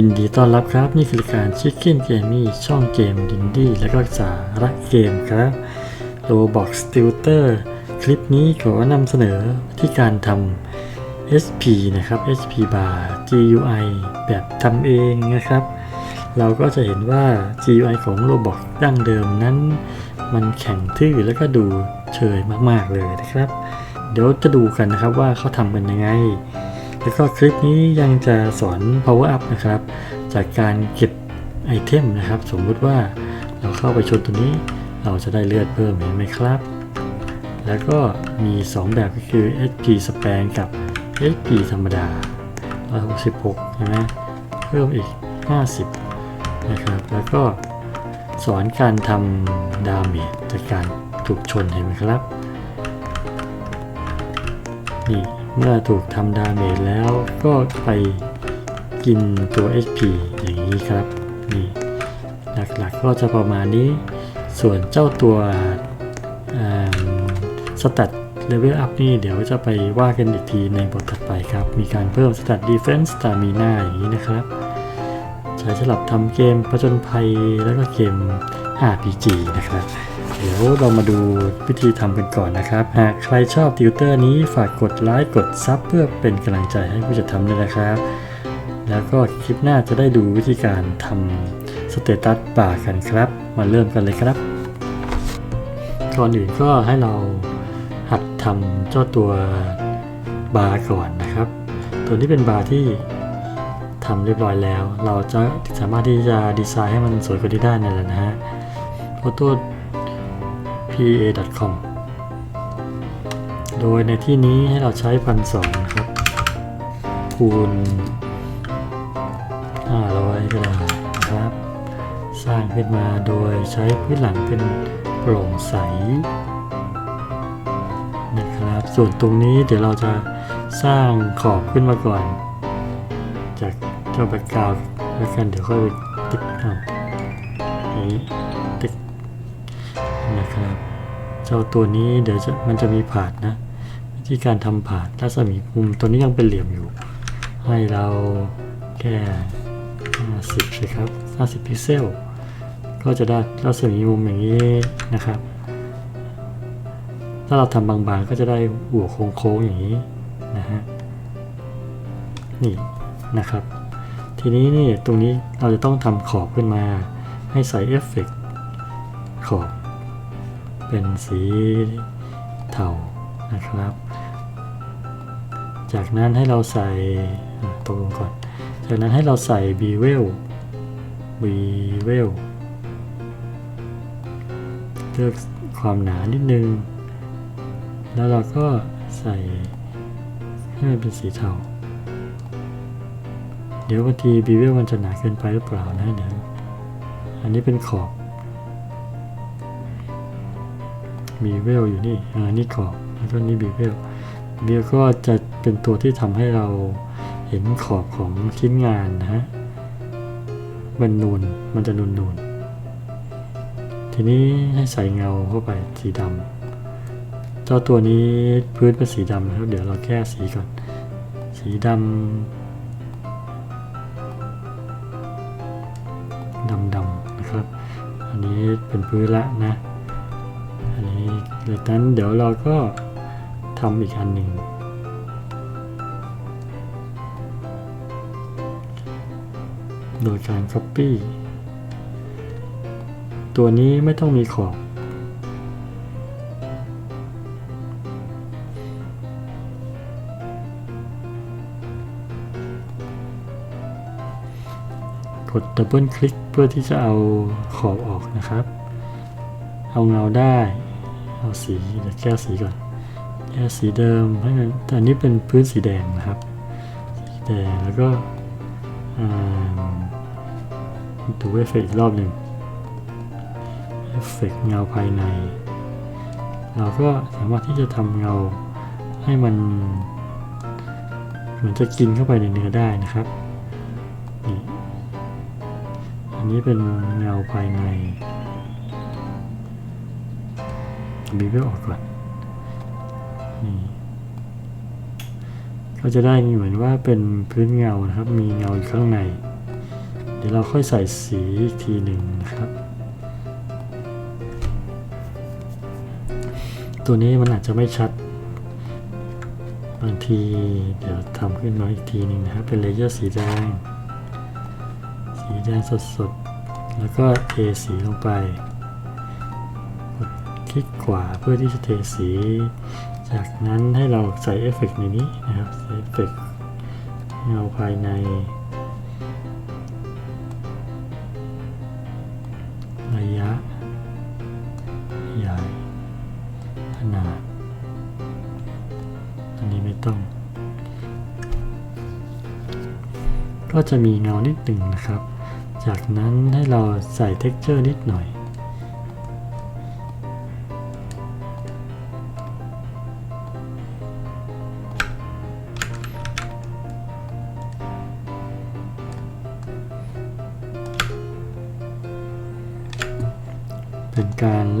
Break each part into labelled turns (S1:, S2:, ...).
S1: ยินดีต้อนรับครับ นี่คือการ Chicken Gaming ช่องเกมดินดี้และก็สาระเกมครับ Roblox Tutor คลิปนี้ขอนำเสนอที่การทำ SP นะครับ SP bar GUI แบบทำเองนะครับ เราก็จะเห็นว่า GUI ของ Roblox ดั้งเดิมนั้น มันแข็งทื่อแล้วก็ดูเฉยมากๆเลยนะครับ เดี๋ยวจะดูกันนะครับว่าเขาทำกันยังไง แล้วก็คลิปนี้ยังจะสอน power up นะครับ จากการเก็บไอเทมนะครับ สมมุติว่าเราเข้าไปชนตัวนี้ เราจะได้เลือดเพิ่มเห็นไหมครับ แล้วก็มี 2 แบบก็คือ HP span กับ HP ธรรมดา166ใช่ไหมเพิ่มอีก 50 นะครับ แล้วก็สอนการทำดาเมจจากการถูกชนเห็นไหมครับ นี่ เมื่อถูกทำดาเมจแล้วก็ไปกินตัว HP อย่างนี้ครับนี่หลักๆก็จะประมาณนี้ ส่วนเจ้าตัวสตัดเลเวลอัพนี่เดี๋ยวจะไปว่ากันอีกทีในบทถัดไปครับ มีการเพิ่มสตัดดีเฟนส์ตามีนาอย่างนี้นะครับ ใช้สำหรับทำเกมผจญภัยแล้วก็เกม RPG นะครับ เดี๋ยวเรามาดูวิธีทำกันก่อนนะครับ หากใครชอบติวเตอร์นี้ฝากกดไลค์กดซับเพื่อเป็นกำลังใจให้ผู้จัดทำด้วยนะครับ แล้วก็คลิปหน้าจะได้ดูวิธีการทำสเตตัสบาร์กันครับ มาเริ่มกันเลยครับ ก่อนอื่นก็ให้เราหัดทำเจ้าตัวบาร์ก่อนนะครับ ตัวนี้เป็นบาร์ที่ทำเรียบร้อยแล้ว เราจะสามารถที่จะดีไซน์ให้มันสวยกว่านี้ได้นั่นแหละนะฮะ photo pa.com โดยในที่นี้ให้เราใช้พันสองครับ คูณ 500 ก็ได้นะครับ สร้างขึ้นมาโดยใช้พื้นหลังเป็นโปร่งใสนะครับ ส่วนตรงนี้เดี๋ยวเราจะสร้างขอบขึ้นมาก่อน จากเจ้าแบ็กกราวด์แล้วกันเดี๋ยวค่อยติ๊กเอา เจ้าตัวนี้เดี๋ยวจะมันจะมีผาดนะ วิธีการทำผาดรัศมีมุมตัวนี้ยังเป็นเหลี่ยมอยู่ ให้เราแค่50เลยครับ 50 พิกเซล ก็จะได้รัศมีมุมอย่างนี้นะครับ ถ้าเราทำบางๆก็จะได้หัวโค้งๆอย่างนี้นะฮะ นี่นะครับ ทีนี้นี่ตรงนี้เราจะต้องทำขอบขึ้นมา ให้ใส่เอฟเฟกต์ขอบ เป็นสีเทานะครับ จากนั้นให้เราใส่ตกลงก่อน จากนั้นให้เราใส่บีเวลบีเวลเลือกความหนานิดนึง แล้วเราก็ใส่ให้มันเป็นสีเทาเดี๋ยวบางทีบีเวลมันจะหนาเกินไปหรือเปล่านะเดี๋ยวอันนี้เป็นขอบ บีเวลอยู่นี่อ่านี่ขอบแล้วก็นี่บีเวลบีเวลก็จะเป็นตัวที่ทำให้เราเห็นขอบของชิ้นงานนะฮะมันนูนมันจะนูนนูนทีนี้ให้ใส่เงาเข้าไปสีดำเจ้าตัวนี้พื้นเป็นสีดำนะครับ เดี๋ยวเราแก้สีก่อน สีดำดำดำๆนะครับ อันนี้เป็นพื้นละนะ นี้จากนั้นเดี๋ยวเราก็ทำอีกอันหนึ่งโดยการ Copy ตัวนี้ไม่ต้องมีขอบ กดดับเบิลคลิกเพื่อที่จะเอาขอบออกนะครับ เอาเงาได้ เอาสีเดี๋ยวแก้สีก่อน แก้สีเดิมให้มันแต่อันนี้เป็นพื้นสีแดงนะครับ สีแดงแล้วก็อ่าดูเอฟเฟกต์อีกรอบหนึ่งเอฟเฟกต์เงาภายใน เราก็สามารถที่จะทำเงาให้มันเหมือนจะกินเข้าไปในเนื้อได้นะครับนี่อันนี้เป็นเงาภายใน บีบออกก่อนนี่ก็จะได้เหมือนว่าเป็นพื้นเงานะครับ มีเงาอยู่ข้างใน เดี๋ยวเราค่อยใส่สีอีกทีหนึ่งนะครับ ตัวนี้มันอาจจะไม่ชัด บางทีเดี๋ยวทำขึ้นมาอีกทีหนึ่งนะครับ เป็นเลเยอร์สีแดง สีแดงสดๆ แล้วก็เทสีลงไป คลิกขวาเพื่อที่จะเทสี จากนั้นให้เราใส่เอฟเฟกต์ในนี้นะครับใส่เอฟเฟกต์เงาภายในระยะใหญ่ขนาด อันนี้ไม่ต้อง ก็จะมีเงานิดหนึ่งนะครับ จากนั้นให้เราใส่ texture นิดหน่อย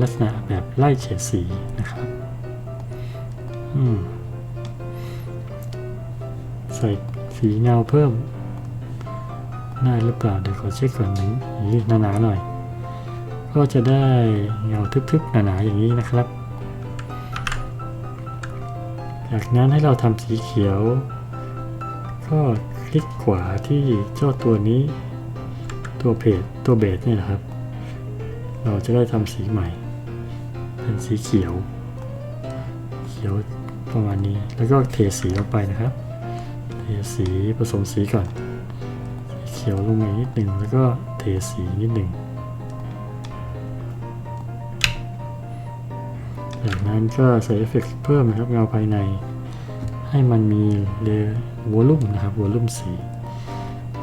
S1: ลักษณะแบบไล่เฉดสีนะครับใส่สีเงาเพิ่ม ได้หรือเปล่าเดี๋ยวขอเช็คก่อนหนึ่งนี่หนาๆหน่อย ก็จะได้เงาทึบๆหนาๆอย่างนี้นะครับ จากนั้นให้เราทำสีเขียว ก็คลิกขวาที่เจ้าตัวนี้ ตัวเพจตัวเบสนี่แหละครับ เราจะได้ทำสีใหม่ เป็นสีเขียว เขียวประมาณนี้ แล้วก็เทสีลงไปนะครับ เทสีผสมสีก่อนสีเขียวลงมานิดหนึ่งแล้วก็เทสีนิดหนึ่งจากนั้นก็ใส่เอฟเฟกต์เพิ่มนะครับเงาภายใน ให้มันมีเลวอลุ่มนะครับวอลุ่มสี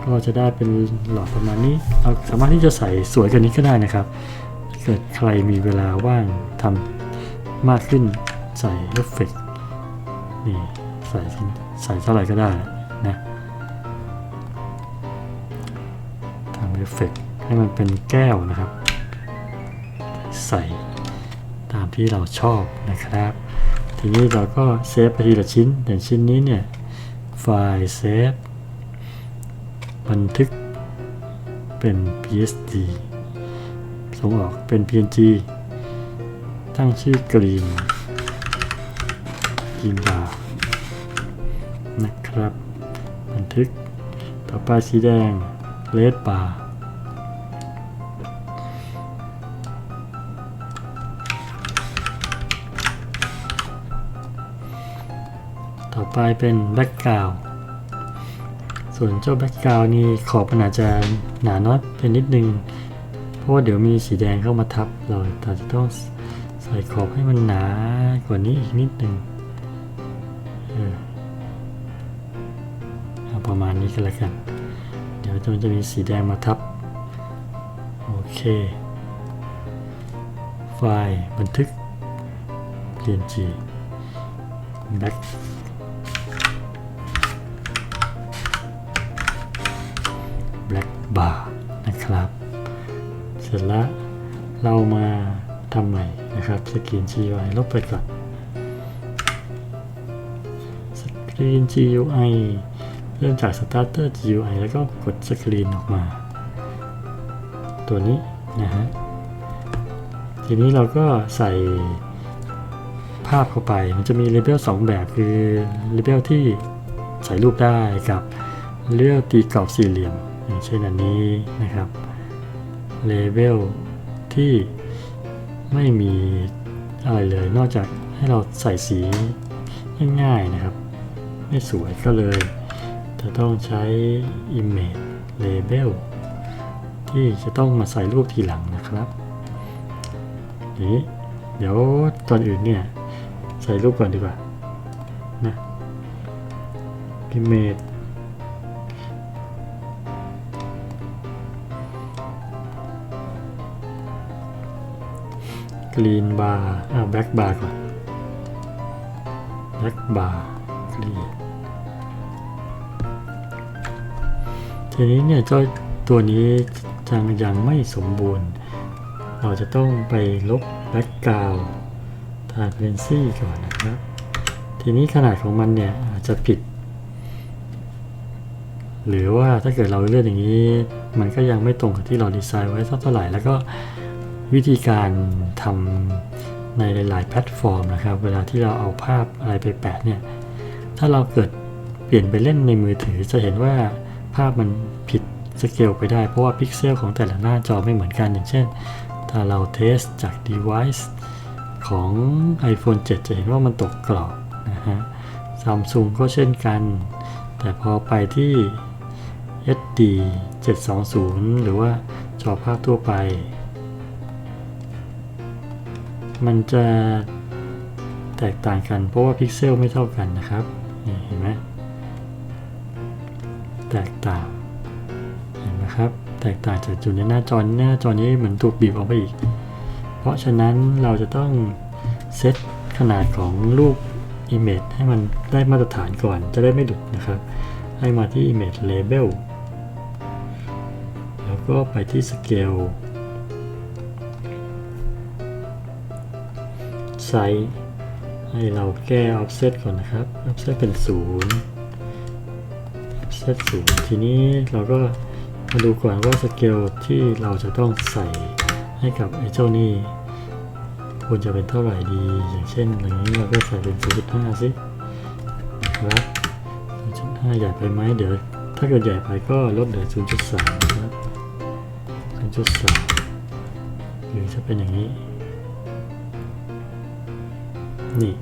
S1: ก็จะได้เป็นหลอดประมาณนี้ เราสามารถที่จะใส่สวยกว่านี้ก็ได้นะครับ เกิดใครมีเวลาว่างทำมากขึ้นใส่เอฟเฟกนี่ใส่ใส่เท่าไหร่ก็ได้นะทำเอฟเฟกให้มันเป็นแก้วนะครับ ใส่ตามที่เราชอบนะครับ ทีนี้เราก็เซฟไปทีละชิ้นอย่างชิ้นนี้เนี่ยไฟล์เซฟบันทึกเป็น PSD ส่งออกเป็น PNG ตั้งชื่อกรีนกรีนบาร์นะครับ บันทึกต่อไปสีแดงเลดบาร์ต่อไปเป็นแบ็กกราวส่วนเจ้าแบ็กกราวนี่ขอบมันอาจจะหนาน้อยเป็นนิดนึง ราะว่าเดี๋ยวมีสีแดงเข้ามาทับเราอาจจะต้องใส่ขอบให้มันหนากว่านี้อีกนิดหนึ่งเออประมาณนี้ก็แล้วกัน เดี๋ยวมันจะมีสีแดงมาทับ โอเค ไฟล์บันทึก png back black bar นะครับ เสร็จแล้วเรามาทำใหม่นะครับสกรีน GUI ลบไปก่อนสกรีน GUI เริ่มจาก Starter GUI แล้วก็กดสกรีนออกมา ตัวนี้นะฮะทีนี้เราก็ใส่ภาพเข้าไป มันจะมีเลเ e ล2แบบคือเลเ e ลที่ใส่รูปได้กับเลเ e ลตีกรอบสี่เหลี่ยม อย่างเช่นอันนี้นะครับ เลเ e ลที่ไม่มีอะไรเลยนอกจากให้เราใส่สีง่ายๆนะครับ ไม่สวยก็เลย จะต้องใช้ Image Label ที่จะต้องมาใส่รูปทีหลังนะครับนี้เดี๋ยวตอนอื่นเนี่ย ใส่รูปก่อนดีกว่านะ Image กรีนบาร์อ่าแบ็กบาร์ก่อนแบ็กบาร์กรีนทีนี้เนี่ยเจ้าตัวนี้จังยังไม่สมบูรณ์ เราจะต้องไปลบแบ็กกราวด์ทาเพนซี่ก่อนนะครับ ทีนี้ขนาดของมันเนี่ยอาจจะผิด หรือว่าถ้าเกิดเราเลือกอย่างนี้ มันก็ยังไม่ตรงกับที่เราดีไซน์ไว้สักเท่าไหร่ แล้วก็ วิธีการทำในหลาย ๆ แพลตฟอร์มนะครับ เวลาที่เราเอาภาพอะไรไปแปะเนี่ย ถ้าเราเกิดเปลี่ยนไปเล่นในมือถือจะเห็นว่าภาพมันผิดสเกลไปได้ เพราะว่าพิกเซลของแต่ละหน้าจอไม่เหมือนกันอย่างเช่น ถ้าเราเทสจาก device ของ iPhone 7 จะเห็นว่ามันตกกรอบนะฮะ Samsung ก็เช่นกัน แต่พอไปที่ HD 720 หรือว่าจอภาพทั่วไป มันจะแตกต่างกัน เพราะว่าพิกเซลไม่เท่ากันนะครับนี่เห็นไหมแตกต่างเห็นไหมครับ แตกต่างจากจุดในหน้าจอหน้าจอนี้เหมือนถูกบีบออกไปอีก เพราะฉะนั้นเราจะต้องเซตขนาดของรูป Image ให้มันได้มาตรฐานก่อนจะได้ไม่หลุดนะครับ ให้มาที่ Image Label แล้วก็ไปที่ Scale Size ให้เราแก้ Offset ก่อนนะครับ Offset เป็น 0 Offset 0 ทีนี้เราก็มาดูก่อนว่า Scale ที่เราจะต้องใส่ให้กับไอ้เจ้านี่ควรจะเป็นเท่าไหร่ดี อย่างเช่นอย่างนี้เราก็ใส่เป็น 0.5 สินะครับ0.5 ใหญ่ไปไหมเดี๋ยว ถ้าเกิดใหญ่ไปก็ลดเหลือ 0.3 นะครับ 0.3 หรือจะเป็นอย่างนี้ นี่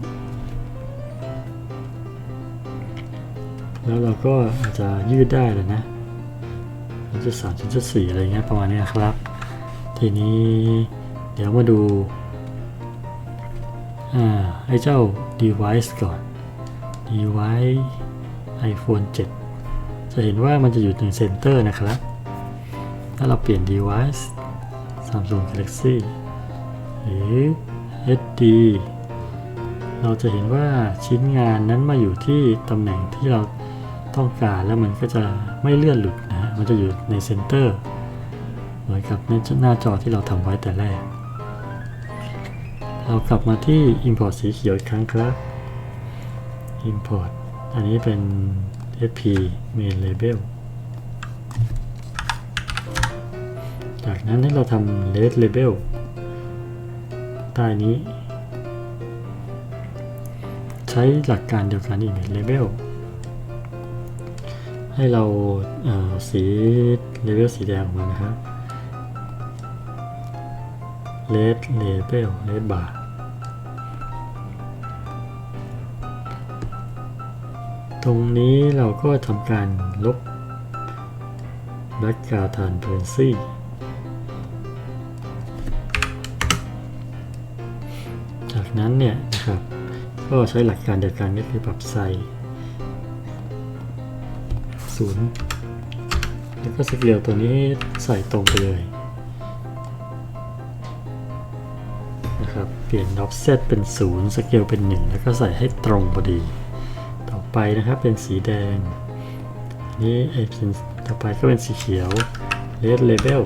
S1: แล้วเราก็อาจจะยืดได้เลยนะ0.3 0.4อะไรเงี้ยประมาณนี้ครับ ทีนี้เดี๋ยวมาดูอ่าไอ้เจ้า device ก่อน device iPhone 7 จะเห็นว่ามันจะอยู่ในเซนเตอร์นะครับ ถ้าเราเปลี่ยน device Samsung Galaxy หรือ HD เราจะเห็นว่าชิ้นงานนั้นมาอยู่ที่ตำแหน่งที่เราต้องการแล้วมันก็จะไม่เลื่อนหลุดนะฮะมันจะอยู่ในเซนเตอร์เหมือนกับหน้าจอที่เราทำไว้แต่แรก เรากลับมาที่ Import สีเขียวอีกครั้งครับ Import อันนี้เป็น SP Main Label จากนั้นให้เราทำ Red Label ใต้นี้ ใช้หลักการเดียวกัน Image Label ให้เราเอ่อสี Label สีแดงออกมานะครับ Red Label Red Bar ตรงนี้เราก็ทำการลบ Background Transparency จากนั้นเนี่ยนะครับ ก็ใช้หลักการเดียวกันก็คือปรับไซส์ศูนย์แล้วก็สเกลตัวนี้ใส่ตรงไปเลยนะครับเปลี่ยน offset เป็น 0 สเกลเป็น 1 แล้วก็ใส่ให้ตรงพอดี ต่อไปนะครับเป็นสีแดงนนี้ไอ้เป็นต่อไปก็เป็นสีเขียว red label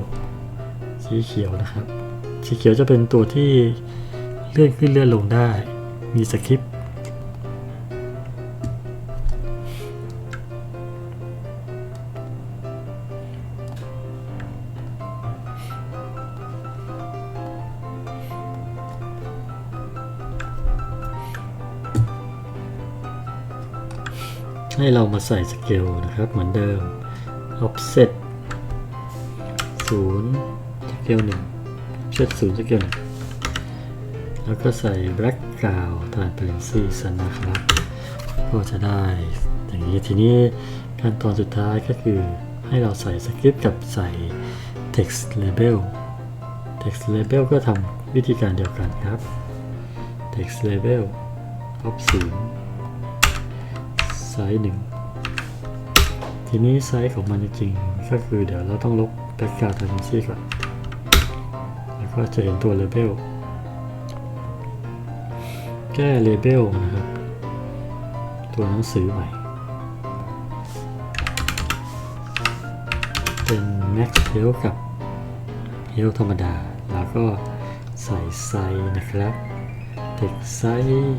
S1: สีเขียวนะครับ สีเขียวจะเป็นตัวที่เลื่อนขึ้นเลื่อนลงได้ มีสคริปต์ ให้เรามาใส่สเกลนะครับเหมือนเดิม offset 0สเกล1 offset 0สเกล1แล้วก็ใส่ background transparency ซะนนะครับ ก็จะได้อย่างนี้ทีนี้ขั้นตอนสุดท้ายก็คือให้เราใส่สคริปต์กับใส่ text label text label ก็ทำวิธีการเดียวกันครับ text label off 0 ไซส์1ทีนี้ไซส์ของมันจริงๆก็คือเดี๋ยวเราต้องลบ background transparency ก่อน แล้วก็จะเห็นตัว label แก้ label นะครับ ตัวหนังสือใหม่ เป็น max h e l กับ h e l ธรรมดา แล้วก็ใส่ไซส์นะครับ เด็กไซส์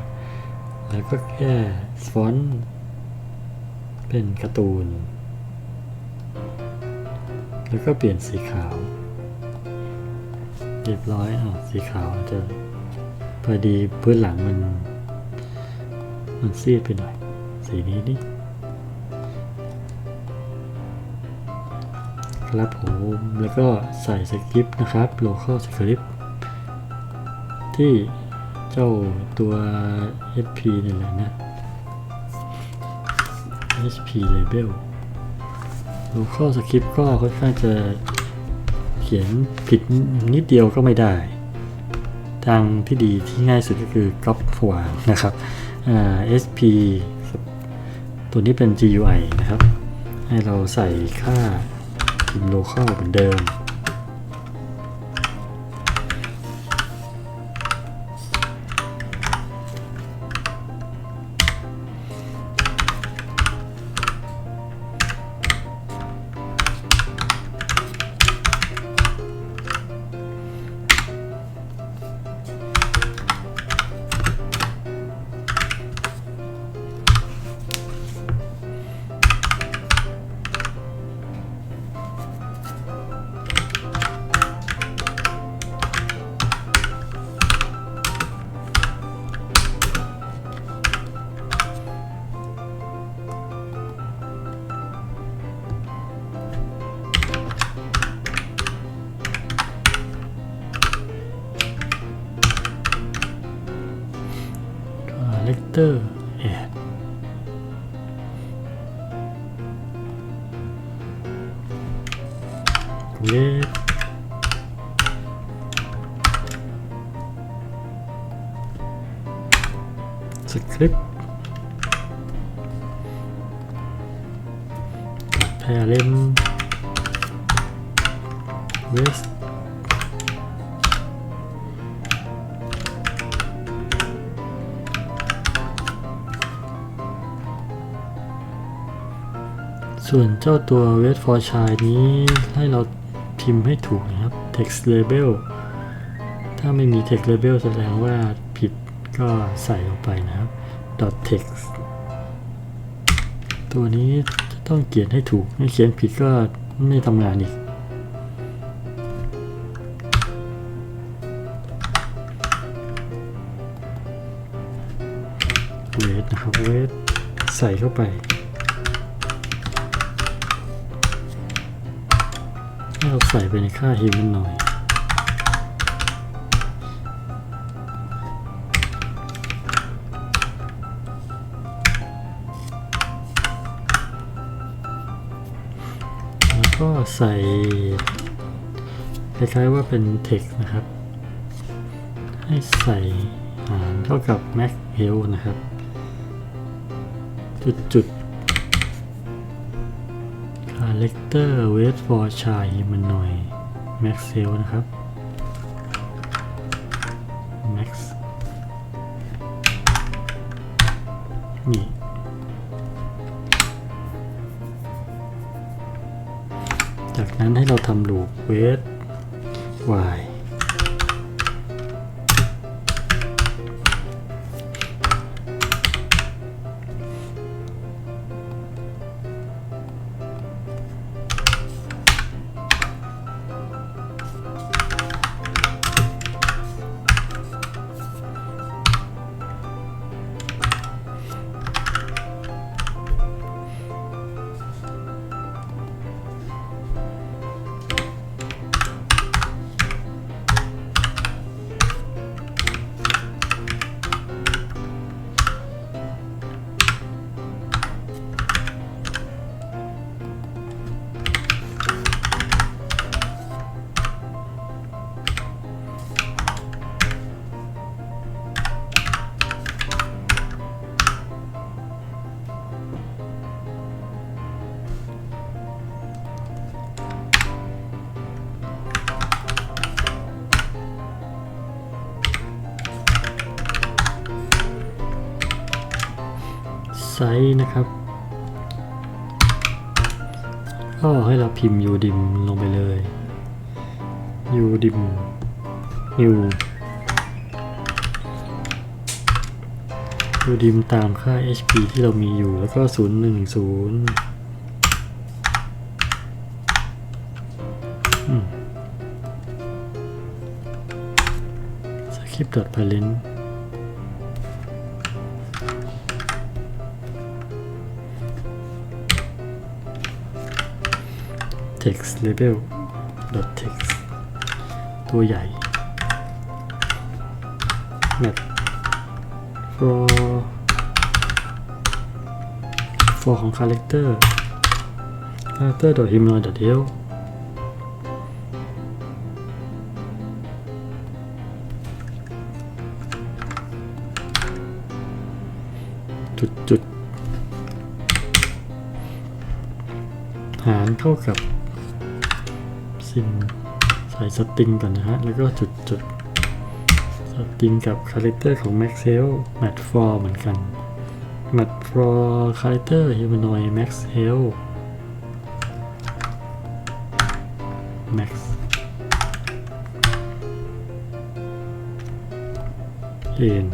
S1: 20 25 แล้วก็แก้ฟอนต์เป็นการ์ตูน แล้วก็เปลี่ยนสีขาว เรียบร้อยอะสีขาวจจะพอดีพื้นหลังมัน มันซีดไปหน่อย สีนี้นี่ครับผมแล้วก็ใส่สคริปต์นะครับ local script ที่ เจ้าตัว SP นี่แหละนะ HP label local script ก็ค่อนข้างจะเขียนผิดนิดเดียวก็ไม่ได้ ทางที่ดีที่ง่ายสุดก็คือก๊อปวางนะครับ SP ตัวนี้เป็น GUI นะครับ ให้เราใส่ค่าพิมพ์ local เหมือนเดิม สคริปต์แพรมเวสส่วนเจ้าตัว wait for child นี้ให้เราพิมพ์ให้ถูกนะครับ text label ถ้าไม่มี text label แสดงว่า ก็ใส่ลงไปนะครับ dot text ตัวนี้จะต้องเขียนให้ถูกไม่เขียนผิดก็ไม่ทำงานอีก wait นะครับ wait ใส่เข้าไปเราใส่ไปในค่าฮิมมันหน่อย ใส่คล้ายๆว่าเป็น text นะครับ ให้ใส่หารเท่ากับ max health นะครับ จุดๆ character wait for child มันหน่อย max health นะครับ ไซส์นะครับ ก็ให้เราพิมพ์ยูดิมลงไปเลยยูดิมนิวยูดิมตามค่า HP ที่เรามีอยู่แล้วก็ 010คริปต์ดอ .pylint text label dot text ตัวใหญ่ map for for ของ character character dot humanoid dot help จุดจุดหารเข้ากับ สิ่งใส่สตริงก่อนนะฮะ แล้วก็จุดจุดสตริงกับคาแรคเตอร์ของ Max h e l Mat for เหมือนกัน Mat for คาแรคเตอร์ Humanoid Max h e l Max เอน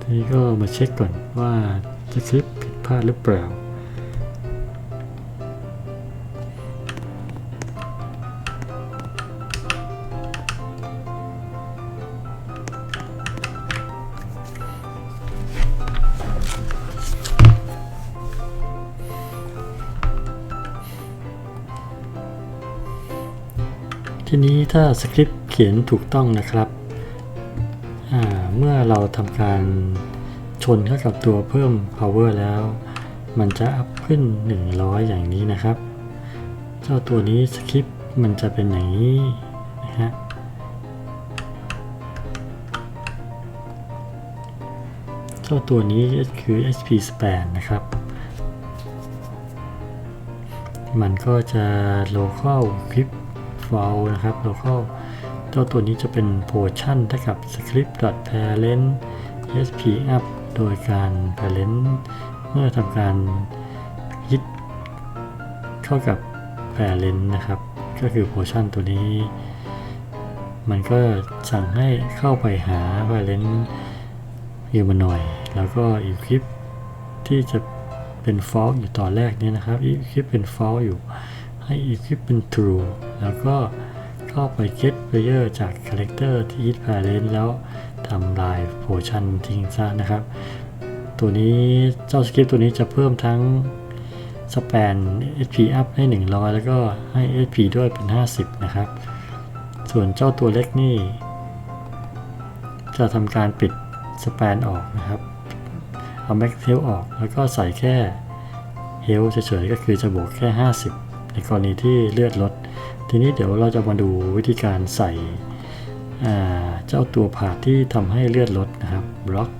S1: ทีนี้ก็มาเช็คก่อนว่าสคริปผิดพลาดหรือเปล่า ทีนี้ถ้าสคริปต์เขียนถูกต้องนะครับเมื่อเราทำการชนเข้ากับตัวเพิ่ม power แล้ว มันจะอัพขึ้น 100 อย่างนี้นะครับ เจ้าตัวนี้สคริปต์มันจะเป็นอย่างนี้นะฮะเจ้าตัวนี้คือ SP span นะครับ มันก็จะ local clip file นะครับ local เจ้าตัวนี้จะเป็น portion เท่ากับ script parent sp up โดยการ parent เมื่อทำการยึดเข้ากับ parent นะครับ ก็คือ portion ตัวนี้ มันก็สั่งให้เข้าไปหา parent อยู่มาหน่อย แล้วก็อีกคลิปที่จะเป็น false อยู่ตอนแรกเนี่ยนะครับ อีกคลิปเป็น false อยู่ ให้อีกคลิปเป็น true แล้วก็เข้าไป get player จาก character ที่ hit parent แล้วทำลาย portion ทิ้งซะนะครับ ตัวนี้เจ้าสคริปต์ตัวนี้จะเพิ่มทั้ง span HP up ให้ 100 แล้วก็ให้ HP ด้วยเป็น 50 นะครับ ส่วนเจ้าตัวเล็กนี่ จะทำการปิดสแปนออกนะครับ เอาแม็กเทลออกแล้วก็ใส่แค่เฮลเฉยๆก็คือจะบวกแค่ 50 ในกรณีที่เลือดลด ทีนี้เดี๋ยวเราจะมาดูวิธีการใส่เจ้าตัวผ่าที่ทำให้เลือดลดนะครับบล็อก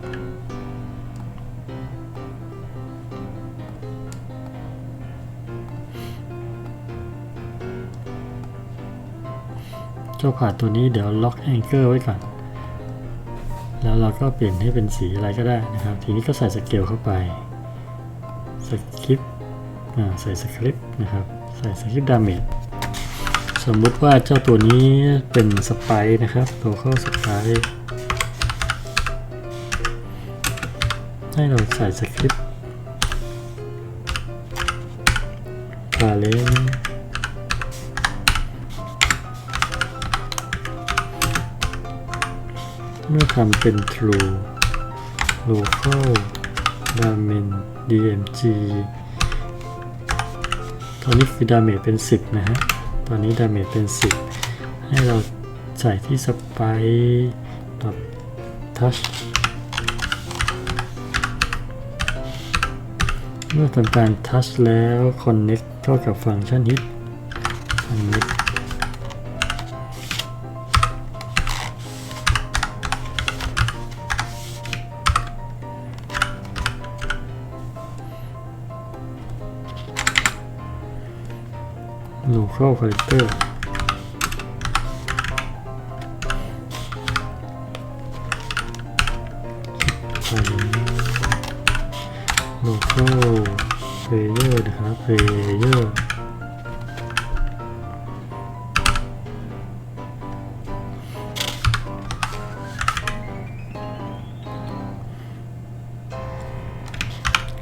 S1: เจ้าผ่าตัวนี้เดี๋ยวล็อกแองเกอร์ไว้ก่อน แล้วเราก็เปลี่ยนให้เป็นสีอะไรก็ได้นะครับ ทีนี้ก็ใส่สเกลเข้าไปสคริปต์ใส่สคริปต์นะครับ ใส่สคริปต์ดาเมจสมมุติว่าเจ้าตัวนี้เป็นสไปนะครับ ตัวเข้าสไปให้เราใส่สคริปต์พาเลนเมื่อทำเป็น true local damen dmg ตอนนี้คือดาเมจเป็น 10 นะฮะ ตอนนี้ดาเมจเป็น 10 ให้เราใส่ที่สไปดับทัชเมื่อทำการทัชแล้ว connect เข้ากับฟังก์ชันฮิต connect คอลคาแรคเตอร์โลเคอลเพลเยอร์นะครับเพลเยอร์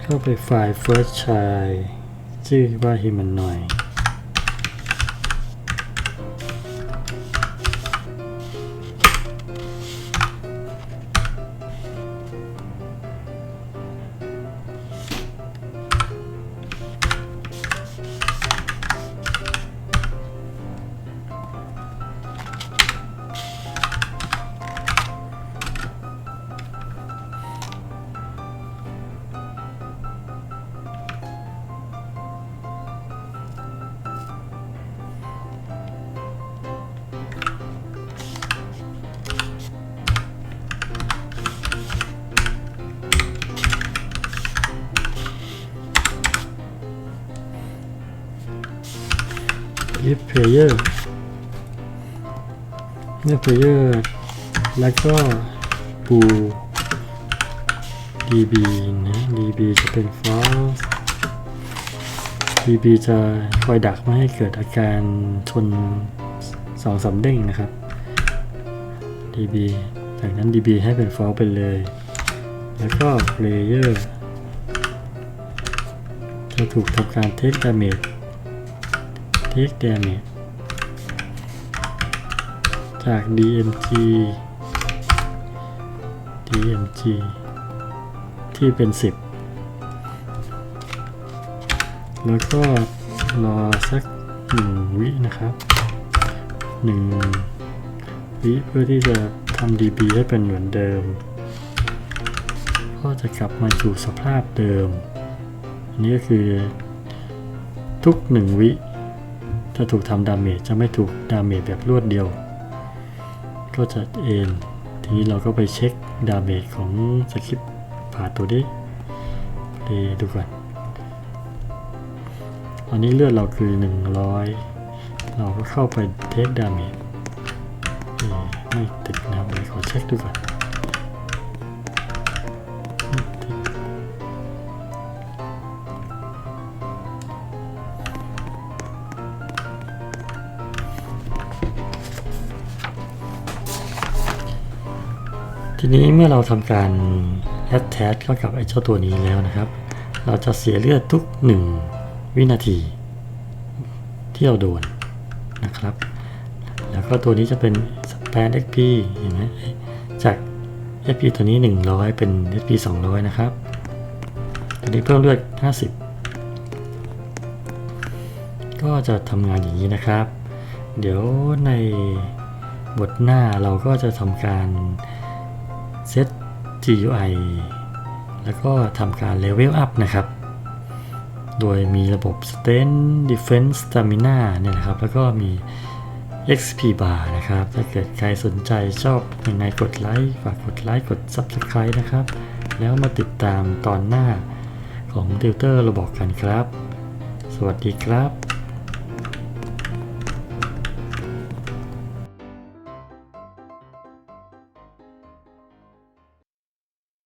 S1: เข้าไปไฟล์ first child ชื่อว่า humanoid เ if player เมื่อ player แล้วก็ do db นะ db จะเป็น false db จะคอยดักไม่ให้เกิดอาการชนสองสามเด้งนะครับ db จากนั้น db ให้เป็น false ไปเลย แล้วก็ player จะถูกทำการ take damage take damage จาก dmg dmg ที่เป็น 10 แล้วก็รอสัก1วินะครับ1วิเพื่อที่จะทำ db ให้เป็นเหมือนเดิม ก็จะกลับมาสู่สภาพเดิม อันนี้ก็คือทุก1วิ จะถูกทำดาเมจจะไม่ถูกดาเมจแบบรวดเดียว ก็จะเอนทีนี้เราก็ไปเช็คดาเมจของสคริปต์ผ่าตัวนี้เดดูก่อนตอนนี้เลือดเราคือ 100 เราก็เข้าไปเทคดาเมจไม่ติดนะครับเดี๋ยวขอเช็คดูก่อน ทีนี้เมื่อเราทำการแอดแทเข้ากับไอ้เจ้าตัวนี้แล้วนะครับ เราจะเสียเลือดทุก 1 วินาที ที่เราโดนนะครับ แล้วก็ตัวนี้จะเป็น span XP เห็นไหมจาก XP ตัวนี้ 100 เป็น XP 200 นะครับอันนี้เพิ่มเลือด 50 ก็จะทำงานอย่างนี้นะครับ เดี๋ยวในบทหน้าเราก็จะทำการ เซต GUI แล้วก็ทำการ Level Up นะครับ โดยมีระบบ Strength Defense Stamina เนี่ยนะครับ แล้วก็มี XP Bar นะครับ ถ้าเกิดใครสนใจชอบยังไงกดไลค์ฝากกดไลค์กด Subscribe นะครับ แล้วมาติดตามตอนหน้าของ Tutor เราบอกกันครับ สวัสดีครับ